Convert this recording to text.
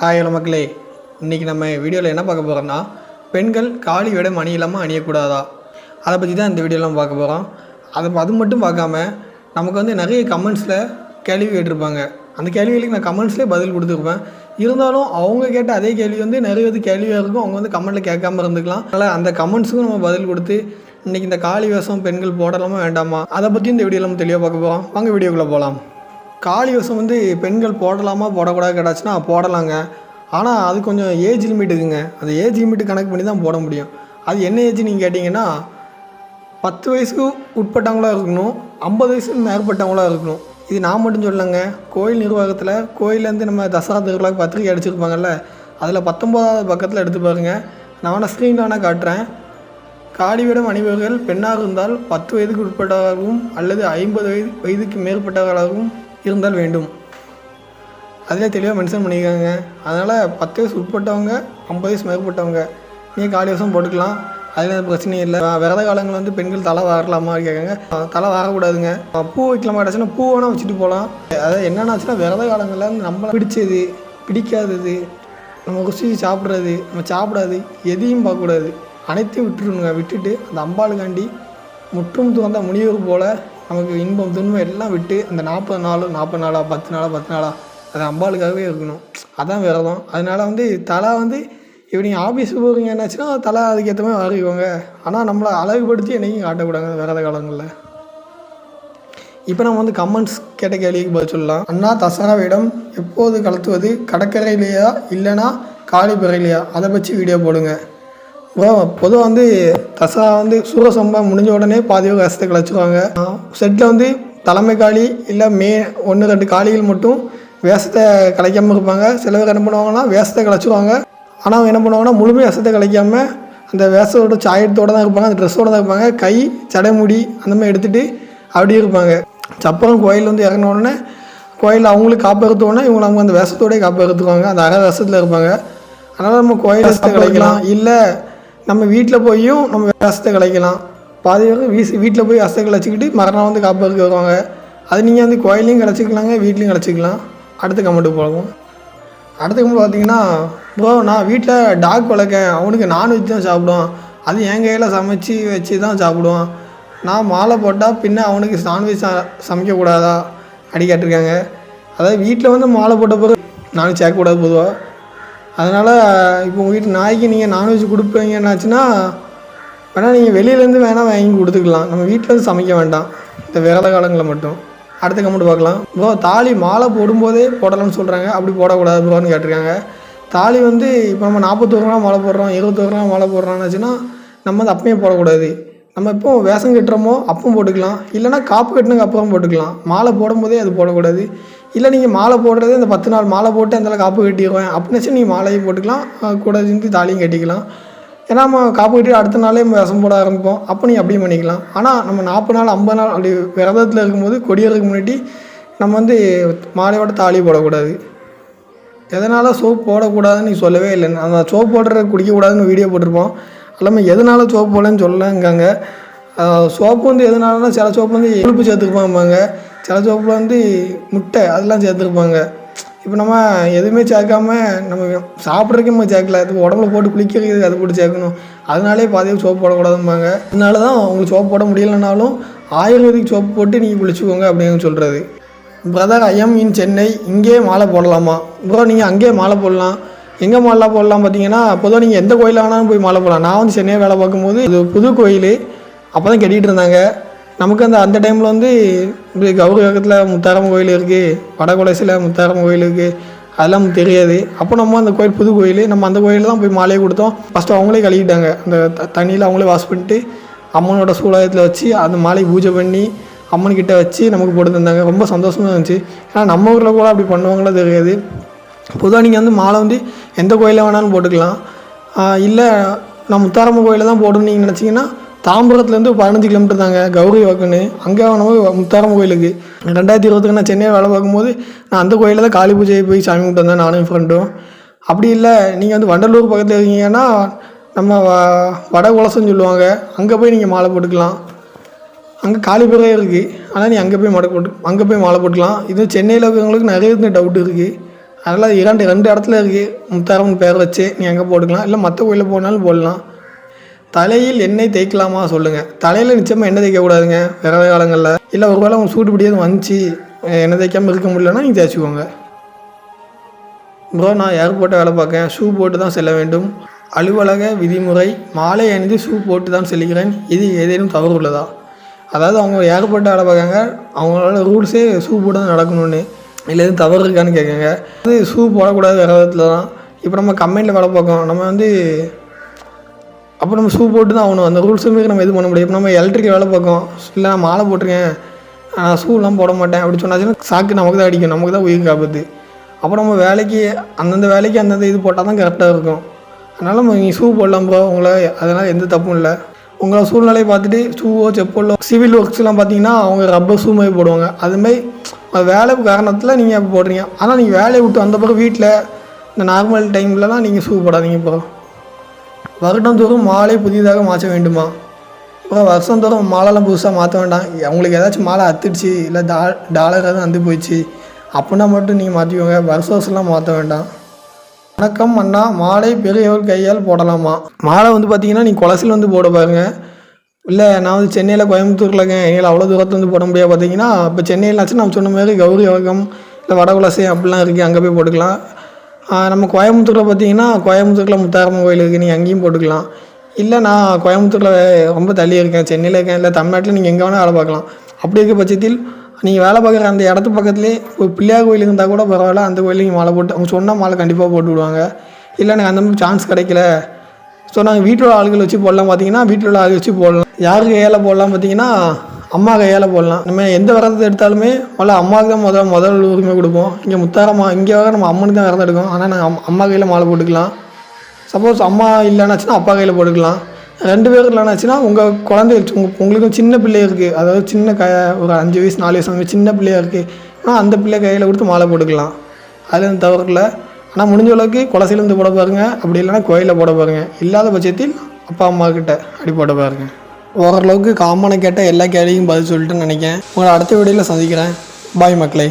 Hi hello மக்களே. இன்றைக்கி நம்ம வீடியோவில் என்ன பார்க்க போகிறோம்னா பெண்கள் காலி விட மணி இல்லாமல் அணியக்கூடாதா? அதை பற்றி தான் இந்த வீடியோலாம் பார்க்க போகிறோம் அதை அது மட்டும் பார்க்காம நமக்கு வந்து நிறைய கமெண்ட்ஸில் கேள்வி கேட்டிருப்பாங்க. அந்த கேள்விகளுக்கு நான் கமெண்ட்ஸ்லேயே பதில் கொடுத்துருப்பேன். இருந்தாலும் அவங்க கேட்ட அதே கேள்வி வந்து நிறைய இது கேள்வியாக இருக்கும். அவங்க வந்து கமெண்ட்டில் கேட்காம இருந்துக்கலாம். அதனால் அந்த கமெண்ட்ஸுக்கும் நம்ம பதில் கொடுத்து இன்றைக்கி இந்த காலி வேஷம் பெண்கள் போடலாமா வேண்டாமா? அதை பற்றி இந்த வீடியோவில் நம்ம தெளிவாக பார்க்க போகிறோம் வாங்க வீடியோக்குள்ளே போகலாம் காளி வேஷம் வந்து பெண்கள் போடலாமா போடக்கூடாது கிடச்சுன்னா போடலாங்க. ஆனால் அது கொஞ்சம் ஏஜ் லிமிட் இருக்குங்க. அந்த ஏஜ் லிமிட் கணக்கு பண்ணி தான் போட முடியும். அது என்ன ஏஜ் நீங்கள் கேட்டிங்கன்னா பத்து வயசுக்கு உட்பட்டவங்களா இருக்கணும் ஐம்பது வயசுக்கு மேற்பட்டவங்களா இருக்கணும். இது நான் மட்டும் சொல்லலைங்க. கோயில் நிர்வாகத்தில் கோயிலேருந்து நம்ம தசரா திருவிழாக்கு பத்திரிக்கை அடிச்சிருப்பாங்கல்ல அதில் பத்தொம்போதாவது பக்கத்தில் எடுத்து பாருங்க. நான் வேணால் ஸ்க்ரீனில் வேணால் காட்டுறேன். காடிவிடம் அணிபவர்கள் பெண்ணாக இருந்தால் பத்து வயதுக்கு உட்பட்டவராகவும் அல்லது ஐம்பது வயது வயதுக்கு மேற்பட்டவர்களாகவும் இருந்தால் வேண்டும். அதில் தெளிவாக மென்ஷன் பண்ணியிருக்காங்க. அதனால் பத்து வயசு உட்பட்டவங்க ஐம்பது வயசு மேற்பட்டவங்க நீங்கள் காலி வருஷம் போட்டுக்கலாம். அதில் எந்த பிரச்சனையும் இல்லை. விரத காலங்கள் வந்து பெண்கள் தலை வாரலாமா கேட்காங்க. தலை வாரக்கூடாதுங்க. பூ வைக்கலாமா மாட்டாச்சுன்னா பூ வேணால் வச்சுட்டு போகலாம். அதாவது என்னென்னாச்சுன்னா விரத காலங்களில் வந்து நம்மளை பிடிச்சது பிடிக்காதது நம்ம ருசி சாப்பிட்றது நம்ம சாப்பிடாது எதையும் பார்க்கக்கூடாது. அனைத்தையும் விட்டுருணுங்க விட்டுட்டு அந்த அம்பாளுக்காண்டி முற்றும் துறந்த முனிவர் போல் நமக்கு இன்பம் துன்பம் எல்லாம் விட்டு அந்த நாற்பது நாள் நாற்பது நாளா பத்து நாளா பத்து நாளா அது அம்பாளுக்காகவே இருக்கணும். அதான் விரதம். அதனால் வந்து தலை வந்து இப்போ நீங்கள் ஆஃபீஸ் போகிறீங்க என்னாச்சுன்னா தலை அதுக்கேற்ற மாதிரி வாரிக்கோங்க ஆனால் நம்மளை அழகுபடுத்தி என்றைக்கும் காட்டக்கூடாது விரத காலங்களில். இப்போ நம்ம வந்து கமெண்ட்ஸ் கேட்ட கேள்விக்கு பதில் சொல்லலாம். அண்ணா தசராவிடம் எப்போது கலத்துவது? கடற்கரையிலையா இல்லைனா காலிப்பறையிலையா அதை பற்றி வீடியோ போடுங்க. பொதுவாக வந்து தசரா வந்து சூரசம்பா முடிஞ்ச உடனே பாதி பேர் வேஷத்தை கழிச்சிருவாங்க. செட்டில் வந்து தலைமை காளி இல்லை மே ஒன்று ரெண்டு காளிகள் மட்டும் வேஷத்தை கலைக்காமல் இருப்பாங்க. சில பேர் என்ன பண்ணுவாங்கன்னா வேஷத்தை கலைச்சிருவாங்க ஆனால் அவங்க என்ன பண்ணுவாங்கன்னா முழுமையாக வேஷத்தை கலைக்காம அந்த வேஷத்தோட சாயத்தோடு தான் இருப்பாங்க. அந்த ட்ரெஸ்ஸோடு தான் இருப்பாங்க. கை சடைமுடி அந்த மாதிரி எடுத்துகிட்டு அப்படியே இருப்பாங்க. சப்பரம் கோயில் வந்து இறங்கின உடனே கோயில் அவங்களுக்கு காப்பறுத்தோடனே இவங்க அவங்க அந்த வேஷத்தோடய காப்பறுத்துக்குவாங்க அந்த அரை வேஷத்தில் இருப்பாங்க. அதனால் நம்ம கோயில் வேஷத்தை கலைக்கலாம் இல்லை நம்ம வீட்டில் போயும் நம்ம வேஷத்தை கலைக்கலாம். பாதி பேர் வீசி வீட்டில் போய் வேஷத்தை கலைச்சிக்கிட்டு மறுநாள் வந்து காப்பறுக்க வருவாங்க. அது நீங்கள் வந்து கோயிலையும் கிடச்சிக்கலாங்க வீட்லேயும் கிடச்சிக்கலாம் அடுத்த கமெண்ட்டு போகும் அடுத்த கமெண்ட் பார்த்தீங்கன்னா ப்ரோ நான் வீட்டில் டாக் வளர்க்கேன். அவனுக்கு நான்வெஜ் தான் சாப்பிடுவான். அது என் கையில் சமைச்சு வச்சு தான் சாப்பிடுவான். நான் மாலை போட்டால் பின்ன அவனுக்கு நான்வெஜ் சமைக்கக்கூடாதா? அடி கேட்டிருக்காங்க. அதாவது வீட்டில் வந்து மாலை போட்ட பிறகு நான் சேர்க்கக்கூடாது பொதுவாக அதனால் இப்போ உங்கள் வீட்டு நாய்க்கு நீங்கள் நான்வெஜ் கொடுப்பீங்க என்னாச்சுன்னா வேணால் நீங்கள் வெளியிலேருந்து வேணால் வாங்கி கொடுத்துக்கலாம். நம்ம வீட்டில் வந்து சமைக்க வேண்டாம். இந்த விரத காலங்களில் மட்டும். அடுத்த கமெண்ட் பார்க்கலாம். ப்ரோ தாலி மாலை போடும்போதே போடலாம்னு சொல்கிறாங்க அப்படி போடக்கூடாது ப்ரோன்னு கேட்டிருக்காங்க. தாலி வந்து இப்போ நம்ம நாற்பத்தோரு ரூபா மாலை போடுறோம் இருபத்தோரு ரூபா மாலை போடுறோம்னாச்சுன்னா நம்ம வந்து அப்பயே போடக்கூடாது. நம்ம இப்போ வேஷம் கட்டுறோமோ அப்பவும் போட்டுக்கலாம். இல்லைனா காப்பு கட்டினதுக்கு அப்புறம் போட்டுக்கலாம். மாலை போடும்போதே அது போடக்கூடாது. இல்லை நீங்கள் மாலை போடுறது இந்த பத்து நாள் மாலை போட்டு அந்தளவு காப்பு கட்டிடுவேன். அப்படின்னு நீங்கள் மாலையும் போட்டுக்கலாம். கூட சேர்ந்து தாலியும் கட்டிக்கலாம். ஏன்னா நம்ம காப்பு கட்டி அடுத்த நாளே நம்ம விஷம் போட ஆரம்பிப்போம். அப்போ நீங்கள் அப்படியே பண்ணிக்கலாம். ஆனால் நம்ம நாற்பது நாள் ஐம்பது நாள் அப்படி விரதத்தில் இருக்கும்போது கொடியறதுக்கு முன்னாடி நம்ம வந்து மாலையோட தாலி போடக்கூடாது. எதனால் சோப் போடக்கூடாதுன்னு நீ சொல்லவே இல்லை. அந்த சோப் போடுற குடிக்கக்கூடாதுன்னு வீடியோ போட்டிருப்போம். எல்லாமே எதனால சோப் போடலன்னு சொல்லலங்காங்க. சோப்பு வந்து எதனாலனா சில சோப்பு வந்து எலும்பு சேர்த்துருப்பாங்க சில சோப்பில் வந்து முட்டை அதெல்லாம் சேர்த்துருப்பாங்க. இப்போ நம்ம எதுவுமே சேர்க்காம நம்ம சாப்பிட்றதுக்கே நம்ம சேர்க்கல. அது உடம்புல போட்டு குளிக்கிறது அது போட்டு சேர்க்கணும். அதனாலே பாதியாக சோப்பு போடக்கூடாதும்பாங்க. அதனால தான் உங்களுக்கு சோப்பு போட முடியலனாலும் ஆயுர்வேதிக் சோப்பு போட்டு நீங்கள் குளிச்சுக்கோங்க அப்படின்னு சொல்கிறது பிரதர் ஐஎம் இன் சென்னை இங்கேயே மாலை போடலாமா? ப்ரோ நீங்கள் அங்கேயே மாலை போடலாம். எங்கே மாலை போடலாம் பார்த்தீங்கன்னா பொதுவாக நீங்கள் எந்த கோயிலில் வேணாலும் போய் மாலை போடலாம். நான் வந்து சென்னையை வேலை பார்க்கும்போது இது புது கோயில். அப்போ தான் கட்டிகிட்டு இருந்தாங்க. நமக்கு அந்த அந்த டைமில் வந்து இப்படி கௌரி பக்கத்தில் முத்தாரம் கோயில் இருக்குது வடகுலசில் முத்தாரம் கோயில் இருக்குது அதெல்லாம் நமக்கு தெரியாது. அப்போ நம்ம அந்த கோயில் புது கோயில் நம்ம அந்த கோயிலில் தான் போய் மாலையை கொடுத்தோம். ஃபஸ்ட்டு அவங்களே கழுவிட்டாங்க. அந்த த- தண்ணியில் அவங்களே வாஷ் பண்ணிட்டு அம்மனோட சூழாயத்தில் வச்சு அந்த மாலை பூஜை பண்ணி அம்மன்கிட்ட வச்சு நமக்கு போட்டு தந்தாங்க. ரொம்ப சந்தோஷமாக இருந்துச்சு. ஏன்னா நம்ம ஊரில் கூட அப்படி பண்ணுவாங்களோ தெரியாது. பொதுவாக நீங்கள் வந்து மாலை வந்து எந்த கோயிலில் வேணாலும் போட்டுக்கலாம். இல்லை நான் முத்தாரம்மன் கோயிலில் தான் போடணும்னு நீங்கள் நினச்சிங்கன்னா தாம்பரத்துலேருந்து பதினஞ்சு கிலோமீட்டர் தாங்க. கௌரி வாக்குன்னு. அங்கே நம்ம முத்தாரம் கோயிலுக்கு. ரெண்டாயிரத்தி இருபத்துக்கு நான் சென்னையில் வேலை பார்க்கும்போது நான் அந்த கோயிலில் தான் காளி பூஜையை போய் சாமி கும்பிட்டு வந்தேன் நானும் என் ஃப்ரெண்டும் அப்படி இல்லை நீங்கள் வந்து வண்டலூர் பக்கத்தில் இருக்கீங்கன்னா நம்ம வ- வட குலசம்னு சொல்லுவாங்க. அங்கே போய் நீங்கள் மாலை போட்டுக்கலாம். அங்கே காலிபுரம் இருக்குது ஆனால் நீ அங்கே போய் மாலை போட்டு அங்கே போய் மாலை போட்டுக்கலாம். இது சென்னையில் இருக்கிறவங்களுக்கு நிறைய டவுட் இருக்குது அதனால் இரண்டு ரெண்டு இடத்துல இருக்குது முத்தாரம்மன் பேர் வச்சு நீ அங்கே போட்டுக்கலாம். இல்லை மற்ற கோயிலில் போனாலும் போடலாம். தலையில் எண்ணெய் தேய்க்கலாமா சொல்லுங்கள் தலையில் நிச்சயமாக எண்ணெய் தேய்க்கக்கூடாதுங்க விரத காலங்களில். இல்லை ஒரு வேளை உங்கள் சூடு பிடியாது வந்துச்சு எண்ணெய் தேய்க்காமல் இருக்க முடியலன்னா நீங்கள் தேய்ச்சிக்கோங்க. ப்ரோ நான் ஏர்போர்ட்டை வேலை பார்க்கேன். ஷூ போட்டு தான் செல்ல வேண்டும். அலுவலக விதிமுறை மாலை அணிந்து ஷூ போட்டு தான் செல்கிறேன். இது ஏதேனும் தவறு உள்ளதா? அதாவது அவங்க ஏர்போர்ட்டை வேலை பார்க்காங்க அவங்களோட ரூல்ஸே ஷூ போட்டு தான் நடக்கணும்னு. இல்லை எதுவும் தவறு இருக்கான்னு கேட்குங்க அது ஷூ போடக்கூடாது வேறு தான் இப்போ நம்ம கம்பெனியில் வேலை பார்க்கோம் நம்ம வந்து அப்போ நம்ம ஷூ போட்டு தான் ஆகணும். அந்த ரூல்ஸும் மீறி நம்ம இது பண்ண முடியும் இப்போ நம்ம எலக்ட்ரிக் வேலை பார்க்கோம் இல்லை நான் மாலை போட்டிருக்கேன். நான் ஷூலாம் போட மாட்டேன் அப்படி சொன்னாச்சுன்னா சாக்கு நமக்கு தான் அடிக்கும். நமக்கு தான் உயிருக்கு ஆபத்து அப்போ நம்ம வேலைக்கு அந்தந்த வேலைக்கு அந்தந்த இது போட்டால் தான் கரெக்டாக இருக்கும். அதனால் நம்ம நீங்கள் ஷூ போடலாம் ப்ரோ உங்களை அதனால் எந்த தப்பும் இல்லை. உங்களை சூழ்நிலையை பார்த்துட்டு ஷூவோ செப்பலோ சிவில் ஒர்க்ஸ்லாம் பார்த்தீங்கன்னா அவங்க ரப்பர் ஷூ மாதிரி போடுவாங்க. அதுமாதிரி வேலை காரணத்தில் நீங்கள் போடுறீங்க. ஆனால் நீங்கள் வேலையை விட்டு வந்த பிறகு வீட்டில் இந்த நார்மல் டைம்லலாம் நீங்கள் ஷூ போடாதீங்க ப்ரோ வருடந்தோறும் மாலை புதிதாக மாற்ற வேண்டுமா? அப்புறம் வருஷந்தோறும் மாலைலாம் புதுசாக மாற்ற வேண்டாம். உங்களுக்கு ஏதாச்சும் மாலை அத்துடுச்சு இல்லை டா டாலர் எதுவும் வந்து போயிடுச்சு அப்படின்னா மட்டும் நீங்கள் மாற்றிக்கோங்க. வருஷ வருஷம்லாம் மாற்ற வேண்டாம். வணக்கம் அண்ணா. மாலை பெரியவர் கையால் போடலாமா? மாலை வந்து பார்த்தீங்கன்னா நீ கொலசில் வந்து போட பாருங்க. இல்லை நான் வந்து சென்னையில் கோயம்புத்தூரில் இருக்கேன். என்னால் அவ்வளோ தூரத்தில் வந்து போட முடியாது. பார்த்தீங்கன்னா இப்போ சென்னையிலாச்சும் நம்ம சொன்ன மாதிரி கௌரி வழக்கம் இல்லை வடகுலசை அப்படிலாம் இருக்குது அங்கே போய் போட்டுக்கலாம். நம்ம கோயம்புத்தூரில் பார்த்தீங்கன்னா கோயம்புத்தூரில் முத்தாரம்மன் கோயில் இருக்குது நீங்கள் அங்கேயும் போட்டுக்கலாம். இல்லை நான் கோயம்புத்தூரில் ரொம்ப தள்ளி இருக்கேன். சென்னையில் இருக்கேன். இல்லை தமிழ்நாட்டில் நீங்கள் எங்கே வேணால் வேலை பார்க்கலாம். அப்படி இருக்க பட்சத்தில் நீங்கள் வேலை பார்க்குற அந்த இடத்து பக்கத்துலேயே ஒரு பிள்ளையார் கோயில் இருந்தால் கூட பரவாயில்ல. அந்த கோயிலுக்கு நீங்கள் மாலை போட்டு அவங்க சொன்னால் மாலை கண்டிப்பாக போட்டு விடுவாங்க. இல்லை எனக்கு அந்த மாதிரி சான்ஸ் கிடைக்கல. ஸோ நாங்கள் வீட்டில் உள்ள ஆளுகள் வச்சு போடலாம் பார்த்தீங்கன்னா வீட்டில் உள்ள ஆளுகள் வச்சு போடலாம். யாருக்கு ஏழை போடலாம் பார்த்தீங்கன்னா அம்மா கையால் போடலாம். நம்ம எந்த விரதத்தை எடுத்தாலுமே முதல்ல அம்மாவுக்கு தான் முதல் முதல் உரிமை கொடுப்போம். இங்கே முத்தாரம்மா இங்கே வர நம்ம அம்மனுக்கு தான் விரதம் எடுக்கும் ஆனால் நாங்கள் அம் அம்மா கையில் மாலை போட்டுக்கலாம். சப்போஸ் அம்மா இல்லைனாச்சுன்னா அப்பா கையில் போட்டுக்கலாம். ரெண்டு பேர் இல்லைனாச்சுன்னா உங்கள் குழந்தை உங்களுக்கும் சின்ன பிள்ளை இருக்குது அதாவது சின்ன க ஒரு அஞ்சு வயசு நாலு வயசு சின்ன பிள்ளையா இருக்குது ஆனால் அந்த பிள்ளை கையில் கொடுத்து மாலை போட்டுக்கலாம். அதில் எந்த தவறு இல்லை. ஆனால் முடிஞ்ச அளவுக்கு குலசையிலேருந்து போட பாருங்க. அப்படி இல்லைன்னா கோயிலில் போட பாருங்கள் இல்லாத பட்சத்தில் அப்பா அம்மா கிட்ட அடி போட பாருங்க. ஓரளவுக்கு காமனை கேட்ட எல்லா கேள்வியும் பதில் சொல்லிட்டுன்னு நினைக்கிறேன். உங்களை அடுத்த வீடியோவில் சந்திக்கிறேன். பாய் மக்களே.